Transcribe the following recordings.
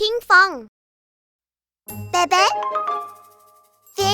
พิงฟองเบเบ้ฟิ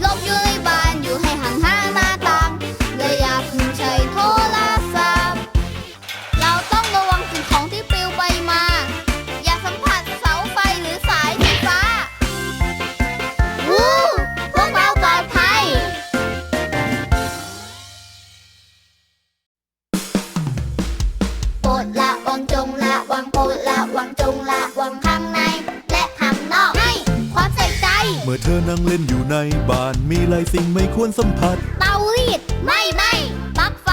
เข้า เมื่อเธอนั่งเล่นอยู่ในบ้าน มีหลายสิ่งไม่ควรสัมผัส เตารีดไม่ไม่ปลั๊กไฟ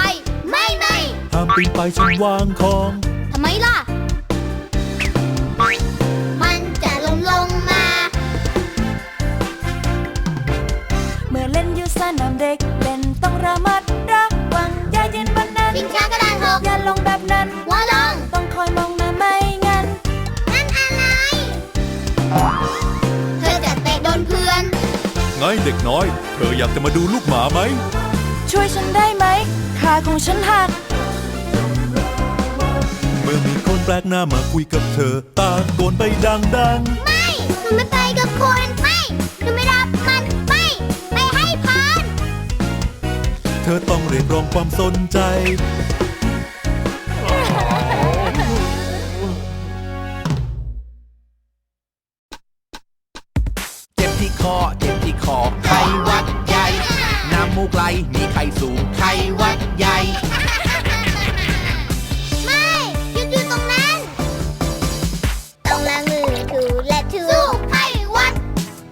ไม่ไม่ห้ามปีนไปชั้นวางของ ทำไมล่ะ มันจะลงลงมา เมื่อเล่นอยู่สนามเด็กเล่นต้องระมัดระวังอย่ายืนบนนั้น ชิงช้ากระดานหก อย่าลงแบบนั้น ไงเด็กน้อย เธออยากจะมาดูลูกหมาไหม ช่วยฉันได้ไหมขาของฉันหัก เมื่อมีคนแปลกหน้ามาคุยกับเธอ ตาโกนไปดังไม่ หนูไม่ไปกับคุณไม่ หนูไม่รับมัน ไม่ ไม่ให้ผ่านๆเธอต้องเรียกร้องความสนใจ เจ็บที่คอ เจ็บที่ คอ ไข้หวัดใหญ่ น้ำมูกไหลมีไข้สูง ไข้หวัดใหญ่ ไม่หยุดอยู่ตรงนั้น ต้องล้างมือถูและถูสู้ไข้หวัด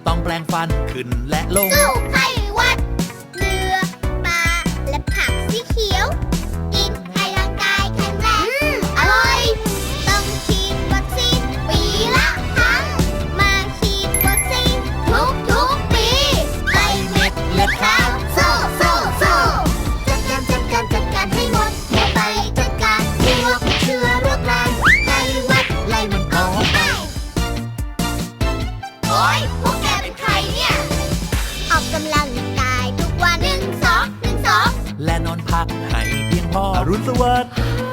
ต้องแปลงฟันขึ้นและลง สู้ไข้ อ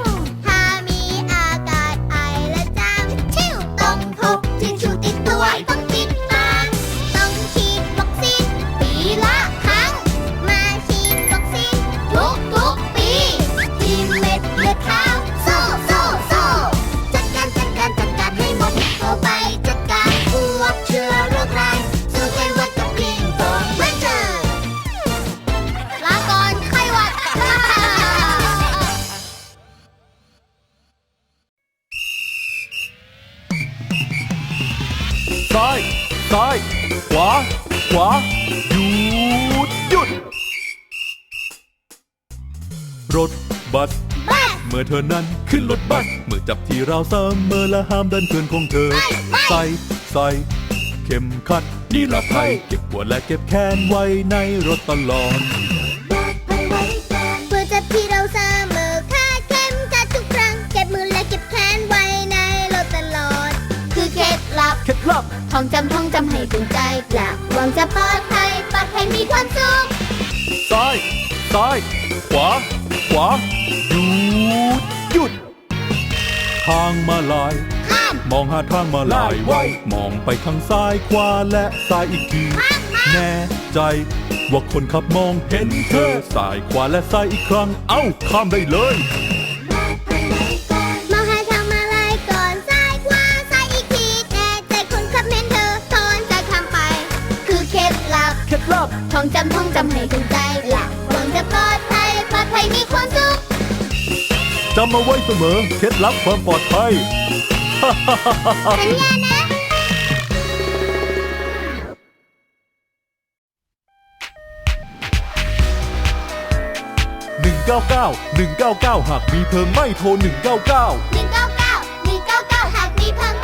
ซ้าย ขวา ขวา หยุด หยุด รถบัส บัส เมื่อเธอนั้นขึ้นรถบัส เมื่อจับที่เราวเสมอและห้ามดันเพื่อนของเธอใส่ ใส่ เข็มขัดนิรภัย เก็บหัวและเก็บแขนไว้ในรถตลอด องจำท่องจำให้ถึงใจกลับหวังจะปลอดภัยปลอดภัยมีความสุข ซ้ายซ้ายขวา ขวาหยุดหยุด ทางมาลาย ข้าม มองหาทางมาลายไว้ มองไปทางซ้ายขวาและซ้ายอีกที แน่ใจ ว่าคนขับมองเห็นเธอซ้ายขวาและซ้ายอีกครั้ง เอ้าข้ามได้เลย องจำท่องจำให้ถึงใจหลักคงจะปลอดภัยปลอดภัยมีความสุขจำเอาไว้เสมอเคล็ดลับความปลอดภัยสัญญานะ 199 199 หากมีเพลิงไหม้โทร 199 199 199 หากมีเพลิง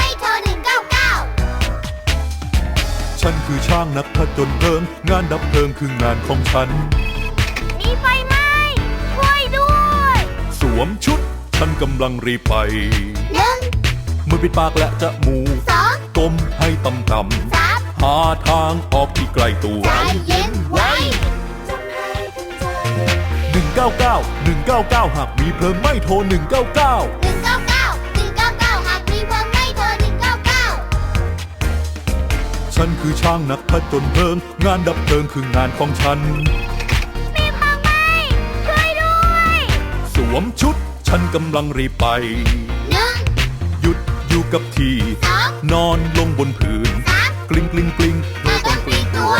ฉันคือช่างนักผจญเพลิง งานดับเพลิงคืองานของฉัน มีไฟไหม้ช่วยด้วยสวมชุด ฉันกำลังรีบไป หนึ่งมือปิดปากและจมูกสองก้มให้ต่ำสามๆหาทางออกที่ไกลตัว ใจเย็นไว้ 199 199 หากมีเพลิงไหม้โทร 199 199 199 ฉันคือช่างนักผจญเพลิง งานดับเพลิงคืองานของฉัน มีเพลิงไหม้ช่วยด้วยสวมชุดฉันกำลังรีบไป หนึ่งหยุดอยู่กับที่ สองนอนลงบนพื้น สามกลิ้งกลิ้งกลิ้งเธอต้องปลีกตัว199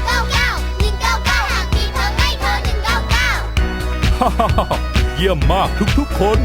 199หากมีเพลิงไหม้โทร199ฮ่าฮ่าฮ่าเยี่ยมมากทุกๆคน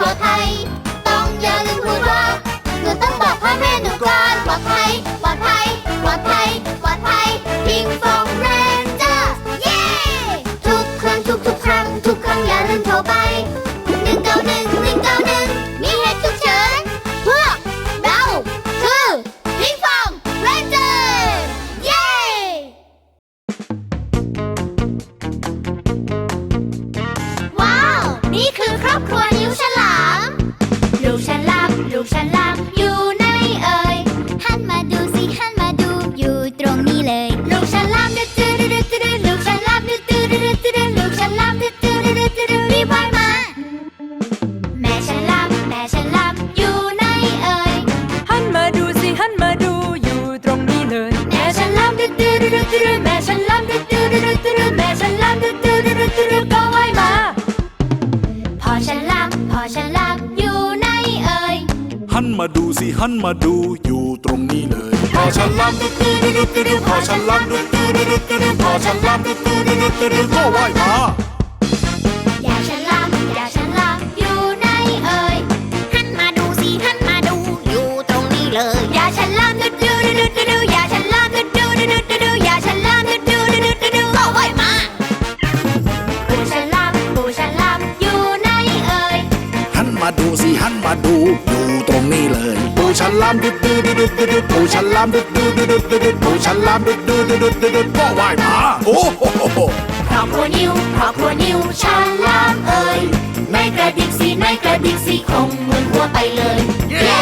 ท่าท หันมาดูสิหันมาดูอยู่ตรงนี้เลยพอฉันลำดุดูดูดูดูพอฉันลำดุดูดูดูดูพอฉันลำดุดูดูดูดดุดก็ว่ายมา ดูดดูดูดูดปูฉลามดูดูดูดูดูดูดปูฉลามดูดูดูดุดดุดก็ว่ายมาโอ้โหครอบครัวนิ้วครอบครัวนิ้วฉลามเอ่ยในกระดิกสีในกระดิกสีคงเหมือนหัวไปเลยเย้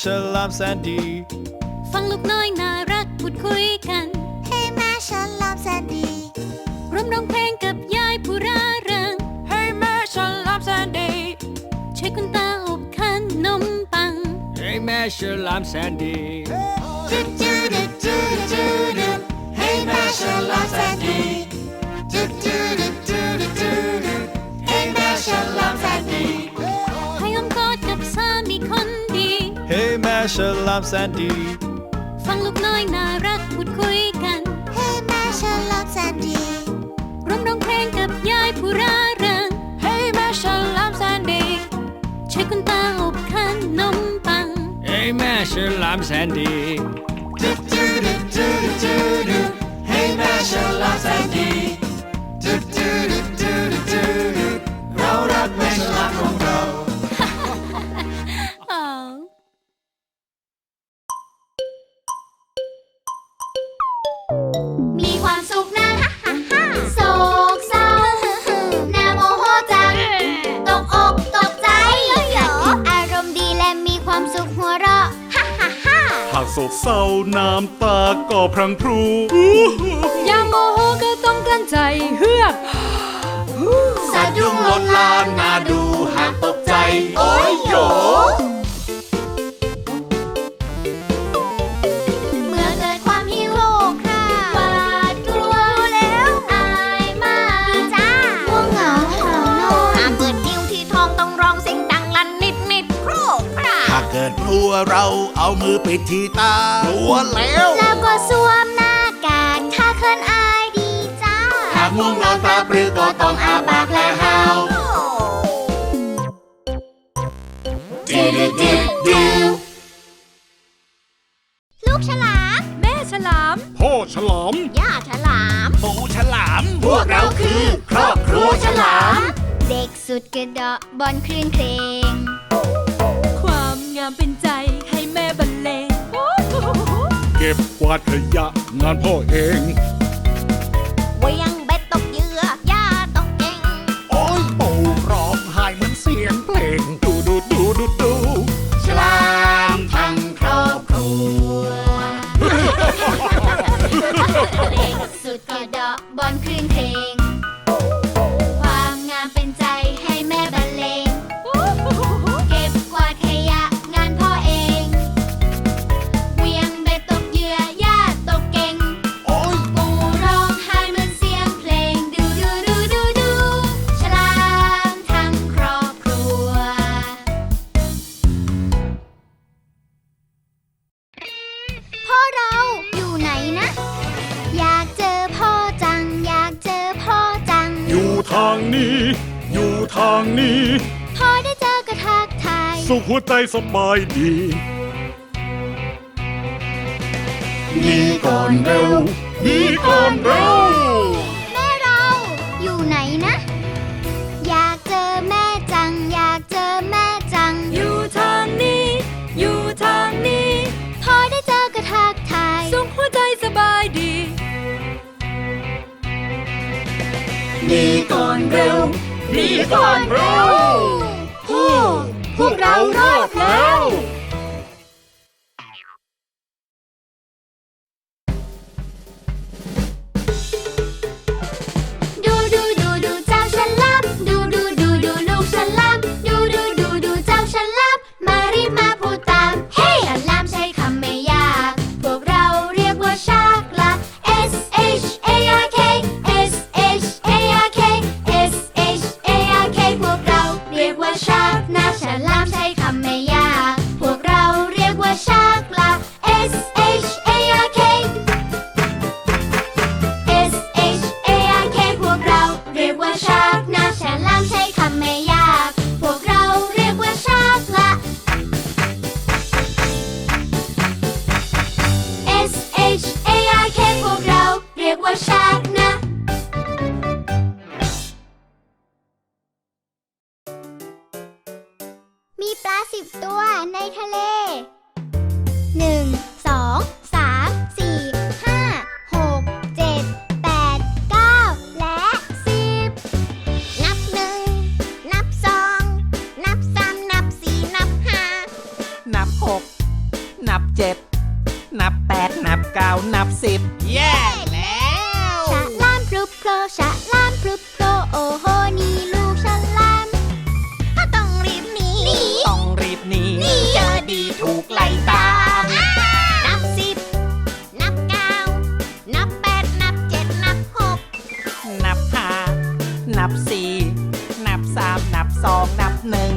ฉลามแสนดี ฟังลูกน้อยน่ารักพูดคุยกัน Hey แม่ฉลามแสนดี ร่วมร้องเพลงกับยายผู้ร่าเริงให้แม่ฉันรับแสนดี ช่วยคุณตาอบขนมปังให้แม่ฉันรับแสนดี Hey แม่ฉลามแสนดี Hey แม่ฉลามแสนดี ฉลามแสนดี ฟังลูกน้อยน่ารักพูดคุยกัน เฮ้แม่ฉลามแสนดีร้องร้องเพลงกับยายผู้ร่าเริงเฮ้แม่ฉลามแสนดีช่ช้คุณตาอบขนนมปัง เอ้ยแม่ฉลามแสนดี do do do do do do. Hey, Mashallah, Sandy. เศร้าน้ำตาก็พรังพรูอย่าโมโหก็ต้องกลั้นใจเฮือก สะดุ้งลนลานน่าดู เกิดกลัวเราเอามือปิดที่ตากลัวแล้ว แล้วก็สวมหน้ากากถ้าเคินอายดีจ้าหากง่วงนอนตาปรือก็ต้องอาปากและหาวดิดิดิดิวลูกฉลาม แม่ฉลาม พ่อฉลาม ย่าฉลาม ปูฉลาม พวกเราคือครอบครัวฉลาม เด็กสุดกระเดาะบอลคลื่นเพลง ความงามเป็น ก็บกวาดขยะงานพ่อเองเวียงเบ็ดตกเหยื่อย่าตกเก่งโอ้ยปูร้องไห้เหมือนเสียงเพลงดูดูดูดูดูฉลามทั้งครอบครัวเด็กสุดางนี้ อยู่ทางนี้พ่อได้เจอก็ทักทาย สุขหัวใจสบายดีนี่ก่อนเร็วนี่ก่อนเร็ว แม่เราอยู่ไหนนะ อนเร็วนี่ก่อนเร็ว พวกเรารอดแล้ว นับสิบแย่แล้วฉลามพลุบโผล่ฉลามพลุบโผล่โอ้โหนี่ลูกฉลามก็ต้องรีบหนีต้องรีบหนีเจอดีถูกไล่ตาม นับสิบนับเก้านับแปดนับเจ็ดนับหกนับห้านับสี่นับสามนับสองนับหนึ่ง